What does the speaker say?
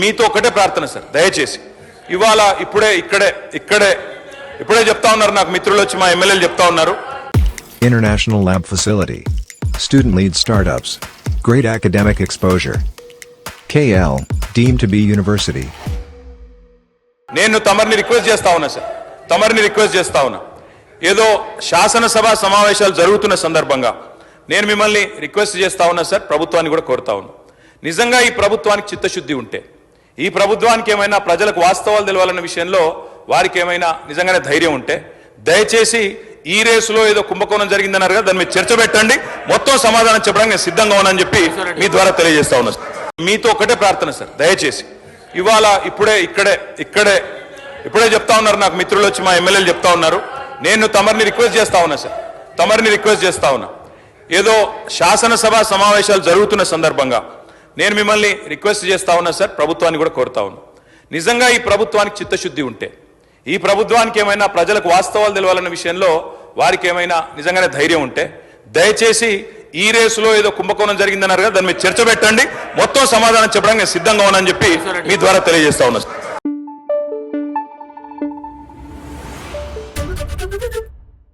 మీతో ఒకటే ప్రార్థన సార్ దయచేసి ఇవాళ ఇప్పుడే ఇక్కడే ఇక్కడే ఇప్పుడే చెప్తా ఉన్నారు నాకు మిత్రులు వచ్చి మా ఎమ్మెల్యేలు చెప్తా ఉన్నారు International Lab Facility. Student lead startups. Great academic exposure. KL, deemed to be university. నేను తమరిని రిక్వెస్ట్ చేస్తా ఉన్నా సార్ తమరిని రిక్వెస్ట్ చేస్తా ఉన్నా ఏదో శాసనసభ సమావేశాలు జరుగుతున్న సందర్భంగా నేను మిమ్మల్ని రిక్వెస్ట్ చేస్తా ఉన్నా సార్ ప్రభుత్వాన్ని కూడా కోరుతా ఉన్నా నిజంగా ఈ ప్రభుత్వానికి చిత్తశుద్ధి ఉంటే ఈ ప్రభుత్వానికి ఏమైనా ప్రజలకు వాస్తవాలు తెలవాలన్న విషయంలో వారికి ఏమైనా నిజంగానే ధైర్యం ఉంటే దయచేసి ఈ రేసులో ఏదో కుంభకోణం జరిగిందన్నారు కదా దాని మీద చర్చ పెట్టండి. మొత్తం సమాధానం చెప్పడానికి నేను సిద్ధంగా ఉన్నానని చెప్పి మీ ద్వారా తెలియజేస్తా ఉన్నా సార్. మీతో ఒకటే ప్రార్థన సార్ దయచేసి. ఇవాళ ఇప్పుడే ఇక్కడే ఇక్కడే ఇప్పుడే చెప్తా ఉన్నారు నాకు మిత్రులు వచ్చి మా ఎమ్మెల్యేలు చెప్తా ఉన్నారు. నేను తమరిని రిక్వెస్ట్ చేస్తా ఉన్నా సార్ తమరిని రిక్వెస్ట్ చేస్తా ఉన్నా. ఏదో శాసనసభ సమావేశాలు జరుగుతున్న సందర్భంగా నేను మిమ్మల్ని రిక్వెస్ట్ చేస్తా ఉన్నా సార్. ప్రభుత్వాన్ని కూడా కోరుతా ఉన్నా. నిజంగా ఈ ప్రభుత్వానికి చిత్తశుద్ధి ఉంటే ఈ ప్రభుత్వానికి ఏమైనా ప్రజలకు వాస్తవాలు తెలవాలన్న విషయంలో వారికి ఏమైనా నిజంగానే ధైర్యం ఉంటే దయచేసి ఈ రేసులో ఏదో కుంభకోణం జరిగిందన్నారు కదా దాని మీద చర్చ పెట్టండి. మొత్తం సమాధానం చెప్పడానికి నేను సిద్ధంగా ఉన్నానని చెప్పి మీ ద్వారా తెలియజేస్తా ఉన్నా.